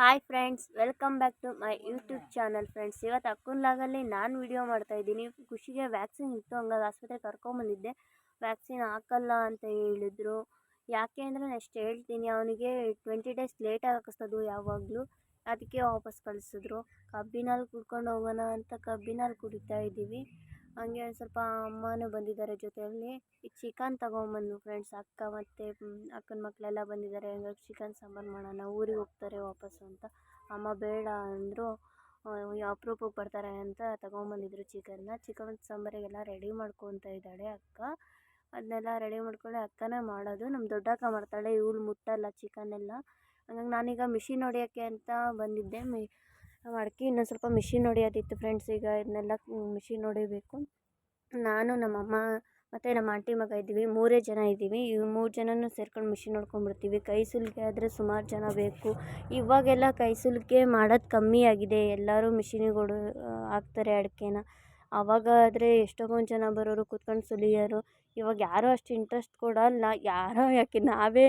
Hi friends welcome back to my YouTube channel friends ಇವತ್ತು ಅಕ್ಕುನ್ಲಾಗಲ್ಲಿ ನಾನು ವಿಡಿಯೋ ಮಾಡ್ತಾಯಿದ್ದೀನಿ ಖುಷಿಗೆ ವ್ಯಾಕ್ಸಿನ್ ಇತ್ತು, ಹಂಗಾಗಿ ಆಸ್ಪತ್ರೆಗೆ ಕರ್ಕೊಂಬಂದಿದ್ದೆ ವ್ಯಾಕ್ಸಿನ್ ಹಾಕಲ್ಲ ಅಂತ ಹೇಳಿದ್ರು. ಯಾಕೆ ಅಂದರೆ ನೆಕ್ಸ್ಟ್ ಹೇಳ್ತೀನಿ, ಅವನಿಗೆ ಟ್ವೆಂಟಿ ಡೇಸ್ ಲೇಟಾಗಿ ಹಾಕಿಸೋದು ಯಾವಾಗಲೂ. ಅದಕ್ಕೆ ವಾಪಸ್ ಕಳಿಸಿದ್ರು. ಕಬ್ಬಿನಲ್ಲಿ ಕುಡ್ಕೊಂಡು ಹೋಗೋಣ ಅಂತ ಕಬ್ಬಿನಲ್ಲಿ ಕುಡಿತಾ ಇದ್ದೀವಿ. ಹಂಗೆ ಸ್ವಲ್ಪ ಅಮ್ಮನೂ ಬಂದಿದ್ದಾರೆ ಜೊತೆಯಲ್ಲಿ. ಈಗ ಚಿಕನ್ ತಗೊಂಬಂದು ಫ್ರೆಂಡ್ಸ್ ಅಕ್ಕ ಮತ್ತು ಅಕ್ಕನ ಮಕ್ಕಳೆಲ್ಲ ಬಂದಿದ್ದಾರೆ. ಹಂಗಾಗಿ ಚಿಕನ್ ಸಾಂಬಾರು ಮಾಡೋಣ, ಊರಿಗೆ ಹೋಗ್ತಾರೆ ವಾಪಸ್ಸು ಅಂತ. ಅಮ್ಮ ಬೇಡ ಅಂದರು ಅಪ್ರೂಪಕ್ಕೆ ಬರ್ತಾರೆ ಅಂತ ತಗೊಂಬಂದಿದ್ರು ಚಿಕನ್ನ ಚಿಕನ್ ಸಾಂಬಾರಿಗೆಲ್ಲ ರೆಡಿ ಮಾಡ್ಕೊತಾ ಇದ್ದಾಳೆ ಅಕ್ಕ. ಅದನ್ನೆಲ್ಲ ರೆಡಿ ಮಾಡ್ಕೊಳ್ಳಿ, ಅಕ್ಕನೇ ಮಾಡೋದು. ನಮ್ಮ ದೊಡ್ಡಕ್ಕ ಮಾಡ್ತಾಳೆ, ಇವಳು ಮುಟ್ಟಲ್ಲ ಚಿಕನ್ನೆಲ್ಲ ಹಂಗಾಗಿ ನಾನೀಗ ಮಿಷಿನ್ ಹೊಡಿಯೋಕ್ಕೆ ಅಂತ ಬಂದಿದ್ದೆ. ಮಿ ಅಡಿಕೆ ಇನ್ನೊಂದು ಸ್ವಲ್ಪ ಮಿಷಿನ್ ಹೊಡಿಯೋದಿತ್ತು ಫ್ರೆಂಡ್ಸ್ ಈಗ ಇದನ್ನೆಲ್ಲ ಮಿಷಿನ್ ಹೊಡಿಬೇಕು. ನಾನು ನಮ್ಮಮ್ಮ ಮತ್ತು ನಮ್ಮ ಆಂಟಿ ಮಗ ಇದ್ದೀವಿ, ಮೂರೇ ಜನ ಇದ್ದೀವಿ. ಈ ಮೂರು ಜನನೂ ಸೇರ್ಕೊಂಡು ಮಿಷಿನ್ ಹೊಡ್ಕೊಂಡ್ಬಿಡ್ತೀವಿ. ಕೈ ಸುಲಿಗೆ ಆದರೆ ಸುಮಾರು ಜನ ಬೇಕು. ಇವಾಗೆಲ್ಲ ಕೈ ಸುಲಿಗೆ ಮಾಡೋದು ಕಮ್ಮಿ ಆಗಿದೆ. ಎಲ್ಲರೂ ಮಿಷಿನಿಗೆ ಹಾಕ್ತಾರೆ ಅಡಿಕೆನ. ಆವಾಗ ಆದರೆ ಎಷ್ಟೊಂದು ಜನ ಬರೋರು ಕೂತ್ಕೊಂಡು ಸುಲಿಯೋರು. ಇವಾಗ ಯಾರೂ ಅಷ್ಟು ಇಂಟ್ರೆಸ್ಟ್ ಕೊಡಲ್ಲ. ಯಾರೋ ಯಾಕೆ ನಾವೇ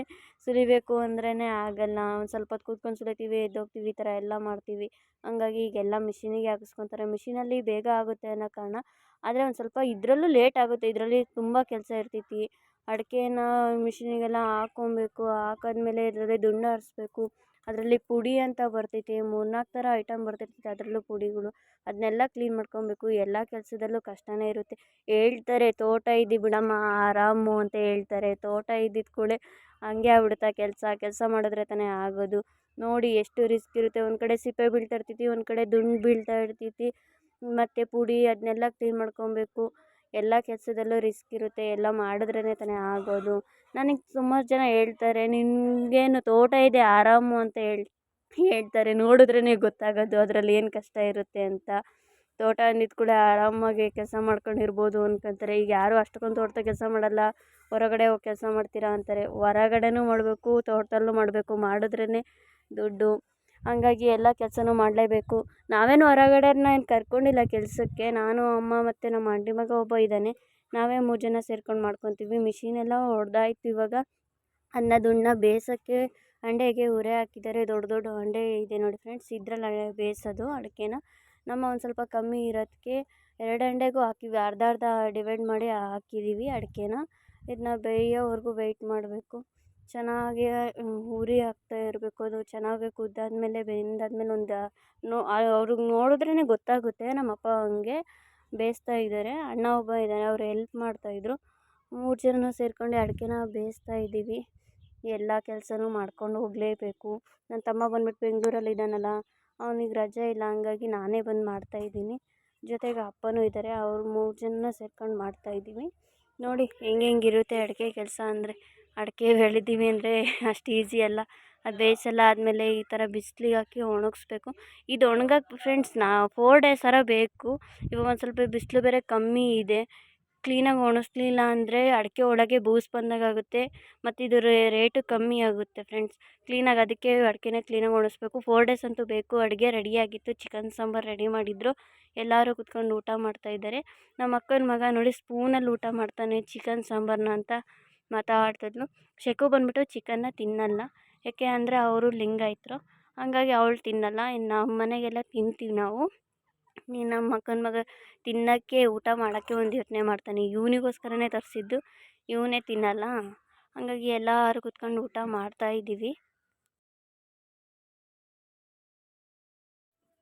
ಸುಲಿಬೇಕು ಅಂದ್ರೇ ಆಗೋಲ್ಲ. ಒಂದು ಸ್ವಲ್ಪ ಹೊತ್ತು ಕೂತ್ಕೊಂಡು ಸುಲಿತೀವಿ ಎದ್ದೋಗ್ತೀವಿ, ಈ ಥರ ಎಲ್ಲ ಮಾಡ್ತೀವಿ. ಹಂಗಾಗಿ ಈಗೆಲ್ಲ ಮಿಷಿನಿಗೆ ಹಾಕಿಸ್ಕೊತಾರೆ. ಮಿಷಿನಲ್ಲಿ ಬೇಗ ಆಗುತ್ತೆ ಅನ್ನೋ ಕಾರಣ. ಆದರೆ ಒಂದು ಸ್ವಲ್ಪ ಇದರಲ್ಲೂ ಲೇಟ್ ಆಗುತ್ತೆ. ಇದರಲ್ಲಿ ತುಂಬ ಕೆಲಸ ಇರ್ತೈತಿ. ಅಡಿಕೆನ ಮಿಷಿನಿಗೆಲ್ಲ ಹಾಕ್ಕೊಬೇಕು. ಹಾಕಾದ್ಮೇಲೆ ಇದರಲ್ಲಿ ದುಂಡು ಆರಿಸ್ಬೇಕು ಅದರಲ್ಲಿ ಪುಡಿ ಅಂತ ಬರ್ತೈತಿ ಮೂರು ನಾಲ್ಕು ಥರ ಐಟಮ್ ಬರ್ತಿರ್ತೈತೆ ಅದರಲ್ಲೂ ಪುಡಿಗಳು. ಅದನ್ನೆಲ್ಲ ಕ್ಲೀನ್ ಮಾಡ್ಕೊಬೇಕು. ಎಲ್ಲ ಕೆಲಸದಲ್ಲೂ ಕಷ್ಟವೇ ಇರುತ್ತೆ. ಹೇಳ್ತಾರೆ, ತೋಟ ಇದೆ ಬಿಡಮ್ಮ, ಆರಾಮು ಅಂತ ಹೇಳ್ತಾರೆ. ತೋಟ ಇದ್ದಿದ್ದ ಕೂಡಲೇ ಹಂಗೆ ಆಗ್ಬಿಡುತ್ತೆ. ಕೆಲಸ ಕೆಲಸ ಮಾಡಿದ್ರೆ ತಾನೇ ಆಗೋದು. ನೋಡಿ ಎಷ್ಟು ರಿಸ್ಕ್ ಇರುತ್ತೆ. ಒಂದು ಕಡೆ ಸಿಪ್ಪೆ ಬೀಳ್ತಾ ಇರ್ತೈತಿ, ಒಂದು ಕಡೆ ದುಂಡು ಬೀಳ್ತಾ ಇರ್ತೈತಿ. ಮತ್ತು ಪುಡಿ ಅದನ್ನೆಲ್ಲ ಕ್ಲೀನ್ ಮಾಡ್ಕೊಬೇಕು. ಎಲ್ಲ ಕೆಲಸದಲ್ಲೂ ರಿಸ್ಕ್ ಇರುತ್ತೆ, ಎಲ್ಲ ಮಾಡಿದ್ರೇ ತಾನೇ ಆಗೋದು. ನನಗೆ ಸುಮಾರು ಜನ ಹೇಳ್ತಾರೆ, ನಿನಗೇನು ತೋಟ ಇದೆ, ಆರಾಮು ಅಂತ ಹೇಳಿ, ಹೇಳ್ತಾರೆ. ನೋಡಿದ್ರೇ ಗೊತ್ತಾಗೋದು ಅದರಲ್ಲಿ ಏನು ಕಷ್ಟ ಇರುತ್ತೆ ಅಂತ. ತೋಟ ಅಂದಿದ್ದ ಕೂಡ ಆರಾಮಾಗಿ ಕೆಲಸ ಮಾಡ್ಕೊಂಡು ಇರ್ಬೋದು ಅನ್ಕೊತಾರೆ. ಈಗ ಯಾರೂ ಅಷ್ಟಕ್ಕೊಂದು ತೋಟದಾಗ ಕೆಲಸ ಮಾಡೋಲ್ಲ, ಹೊರಗಡೆ ಹೋಗಿ ಕೆಲಸ ಮಾಡ್ತೀರಾ ಅಂತಾರೆ. ಹೊರಗಡೆನೂ ಮಾಡಬೇಕು, ತೋಟದಲ್ಲೂ ಮಾಡಬೇಕು. ಮಾಡಿದ್ರೇ ದುಡ್ಡು. ಹಂಗಾಗಿ ಎಲ್ಲ ಕೆಲಸನೂ ಮಾಡಲೇಬೇಕು. ನಾವೇನು ಹೊರಗಡೆಯವ್ರನ್ನ ಏನು ಕರ್ಕೊಂಡಿಲ್ಲ ಕೆಲಸಕ್ಕೆ, ನಾನು, ಅಮ್ಮ ಮತ್ತು ನಮ್ಮ ಆಂಟಿ ಮಗ ಒಬ್ಬ ಇದ್ದಾನೆ. ನಾವೇ ಮೂರು ಜನ ಸೇರ್ಕೊಂಡು ಮಾಡ್ಕೊತೀವಿ. ಮಿಷಿನೆಲ್ಲ ಹೊಡ್ದಾಯ್ತು ಇವಾಗ. ಅನ್ನದುಣ್ಣ ಬೇಯಿಸೋಕ್ಕೆ ಹಂಡೆಗೆ ಉರೆ ಹಾಕಿದ್ದಾರೆ. ದೊಡ್ಡ ದೊಡ್ಡ ಹಂಡೆ ಇದೆ ನೋಡಿ ಫ್ರೆಂಡ್ಸ್ ಇದ್ರಲ್ಲಿ ಬೇಯಿಸೋದು ಅಡಿಕೆನ. ನಮ್ಮ ಒಂದು ಸ್ವಲ್ಪ ಕಮ್ಮಿ ಇರೋದಕ್ಕೆ ಎರಡು ಹಂಡೆಗೂ ಹಾಕಿವಿ. ಅರ್ಧ ಅರ್ಧ ಡಿವೈಡ್ ಮಾಡಿ ಹಾಕಿದ್ದೀವಿ ಅಡಿಕೆನ. ಇದನ್ನ ಬೇಯೋವರೆಗೂ ವೆಯ್ಟ್ ಮಾಡಬೇಕು. ಚೆನ್ನಾಗಿ ಉರಿ ಆಗ್ತಾ ಇರಬೇಕು. ಅದು ಚೆನ್ನಾಗಿ ಕುದ್ದಾದ್ಮೇಲೆ ಬೆಂದಾದ್ಮೇಲೆ ಒಂದು, ನೋ ಅವ್ರಿಗೆ ನೋಡಿದ್ರೇ ಗೊತ್ತಾಗುತ್ತೆ. ನಮ್ಮ ಅಪ್ಪ ಹಂಗೆ ಬೇಯಿಸ್ತಾ ಇದ್ದಾರೆ. ಅಣ್ಣ ಒಬ್ಬ ಇದ್ದಾನೆ ಅವ್ರು ಎಲ್ಪ್ ಮಾಡ್ತಾಯಿದ್ರು ಮೂರು ಜನ ಸೇರ್ಕೊಂಡು ಅಡಿಕೆನ ಬೇಯಿಸ್ತಾ ಇದ್ದೀವಿ. ಎಲ್ಲ ಕೆಲಸನೂ ಮಾಡ್ಕೊಂಡು ಹೋಗಲೇಬೇಕು. ನನ್ನ ತಮ್ಮ ಬಂದ್ಬಿಟ್ಟು ಬೆಂಗ್ಳೂರಲ್ಲಿ ಇದ್ದಾನಲ್ಲ, ಅವ್ನಿಗೆ ರಜೆ ಇಲ್ಲ. ಹಂಗಾಗಿ ನಾನೇ ಬಂದು ಮಾಡ್ತಾಯಿದ್ದೀನಿ ಜೊತೆಗೆ ಅಪ್ಪನೂ ಇದ್ದಾರೆ. ಅವ್ರು ಮೂರು ಜನ ಸೇರ್ಕೊಂಡು ಮಾಡ್ತಾಯಿದ್ದೀವಿ ನೋಡಿ ಹೆಂಗೆ ಹೆಂಗಿರುತ್ತೆ ಅಡಿಕೆ ಕೆಲಸ ಅಂದರೆ ಅಡಿಕೆ ಬೆಳೆದೀವಿ ಅಂದರೆ ಅಷ್ಟು ಈಸಿ ಅಲ್ಲ. ಅದು ಬೇಯಿಸೆಲ್ಲ ಆದಮೇಲೆ ಈ ಥರ ಬಿಸ್ಲಿಗೆ ಹಾಕಿ ಒಣಗಿಸ್ಬೇಕು. ಇದು ಒಣ್ಗಕ್ಕೆ ಫ್ರೆಂಡ್ಸ್ ನಾ ಫೋರ್ ಡೇಸರ ಬೇಕು. ಇವಾಗ ಒಂದು ಸ್ವಲ್ಪ ಬಿಸಿಲು ಬೇರೆ ಕಮ್ಮಿ ಇದೆ. ಕ್ಲೀನಾಗಿ ಒಣಗಿಸ್ಲಿಲ್ಲ ಅಂದರೆ ಅಡಿಕೆ ಒಳಗೆ ಬೂಸ್ ಬಂದಾಗಾಗುತ್ತೆ ಮತ್ತು ಇದು ರೇಟು ಕಮ್ಮಿ ಆಗುತ್ತೆ ಫ್ರೆಂಡ್ಸ್. ಕ್ಲೀನಾಗಿ ಅದಕ್ಕೆ ಅಡಿಕೆನ ಕ್ಲೀನಾಗಿ ಒಣಗಿಸ್ಬೇಕು ಫೋರ್ ಡೇಸ್ ಅಂತೂ ಬೇಕು. ಅಡುಗೆ ರೆಡಿಯಾಗಿತ್ತು ಚಿಕನ್ ಸಾಂಬಾರು ರೆಡಿ ಮಾಡಿದ್ರು. ಎಲ್ಲರೂ ಕುತ್ಕೊಂಡು ಊಟ ಮಾಡ್ತಾಯಿದ್ದಾರೆ ನಮ್ಮ ಅಕ್ಕನ ಮಗ ನೋಡಿ ಸ್ಪೂನಲ್ಲಿ ಊಟ ಮಾಡ್ತಾನೆ ಚಿಕನ್ ಸಾಂಬಾರನ್ನ ಅಂತ ಮಾತಾಡ್ತಿದ್ಲು. ಶೆಕು ಬಂದುಬಿಟ್ಟು ಚಿಕನ್ನ ತಿನ್ನಲ್ಲ. ಯಾಕೆ ಅಂದರೆ ಅವರು ಲಿಂಗಾಯತರು. ಹಂಗಾಗಿ ಅವಳು ತಿನ್ನಲ್ಲ. ಇನ್ನು ನಮ್ಮ ಮನೆಗೆಲ್ಲ ತಿಂತೀವಿ ನಾವು. ಇನ್ನು ನಮ್ಮ ಅಕ್ಕನ ಮಗ ತಿನ್ನೋಕ್ಕೆ ಊಟ ಮಾಡೋಕ್ಕೆ ಒಂದು ಯೋಚನೆ ಮಾಡ್ತಾನೆ. ಇವನಿಗೋಸ್ಕರನೇ ತರಿಸಿದ್ದು. ಇವನೇ ತಿನ್ನಲ್ಲ. ಹಾಗಾಗಿ ಎಲ್ಲರೂ ಕುತ್ಕೊಂಡು ಊಟ ಮಾಡ್ತಾಯಿದ್ದೀವಿ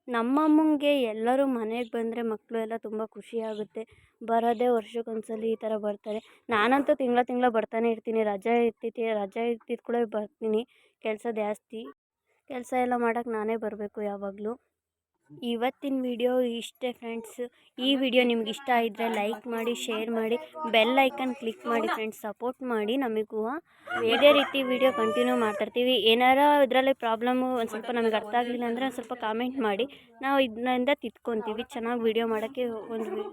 ನಮ್ಮ ನಮ್ಮಮ್ಮಂಗೆ ಎಲ್ಲರೂ ಮನೆಗೆ ಬಂದರೆ ಮಕ್ಕಳು ಎಲ್ಲ ತುಂಬ ಖುಷಿಯಾಗುತ್ತೆ ಬರೋದೇ ವರ್ಷಕ್ಕೊಂದ್ಸಲಿ ಸಲ ಈ ಥರ ಬರ್ತಾರೆ. ನಾನಂತೂ ತಿಂಗಳ ತಿಂಗಳ ಬರ್ತಾನೆ ಇರ್ತೀನಿ. ರಜೆ ಇರ್ತೈತಿ, ರಜೆ ಇರ್ತಿದ್ದ ಕೂಡ ಬರ್ತೀನಿ. ಕೆಲಸ ಜಾಸ್ತಿ. ಕೆಲಸ ಎಲ್ಲ ಮಾಡೋಕ್ಕೆ ನಾನೇ ಬರಬೇಕು ಯಾವಾಗಲೂ. ಇವತ್ತಿನ ವಿಡಿಯೋ ಇಷ್ಟೇ ಫ್ರೆಂಡ್ಸ್ ಈ ವಿಡಿಯೋ ನಿಮ್ಗೆ ಇಷ್ಟ ಇದ್ದರೆ ಲೈಕ್ ಮಾಡಿ ಶೇರ್ ಮಾಡಿ ಬೆಲ್ ಐಕನ್ ಕ್ಲಿಕ್ ಮಾಡಿ ಫ್ರೆಂಡ್ಸ್ ಸಪೋರ್ಟ್ ಮಾಡಿ ನಮಗೂ ಇದೇ ರೀತಿ ವಿಡಿಯೋ ಕಂಟಿನ್ಯೂ ಮಾಡ್ತಿರ್ತೀವಿ. ಏನಾರ ಇದರಲ್ಲಿ ಪ್ರಾಬ್ಲಮ್ಮು ಒಂದು ಸ್ವಲ್ಪ ನಮಗೆ ಅರ್ಥ ಆಗಲಿಲ್ಲ ಅಂದರೆ ಸ್ವಲ್ಪ ಕಾಮೆಂಟ್ ಮಾಡಿ. ನಾವು ಇದರಿಂದ ತಿದ್ಕೊತೀವಿ ಚೆನ್ನಾಗಿ ವಿಡಿಯೋ ಮಾಡೋಕ್ಕೆ ಒಂದು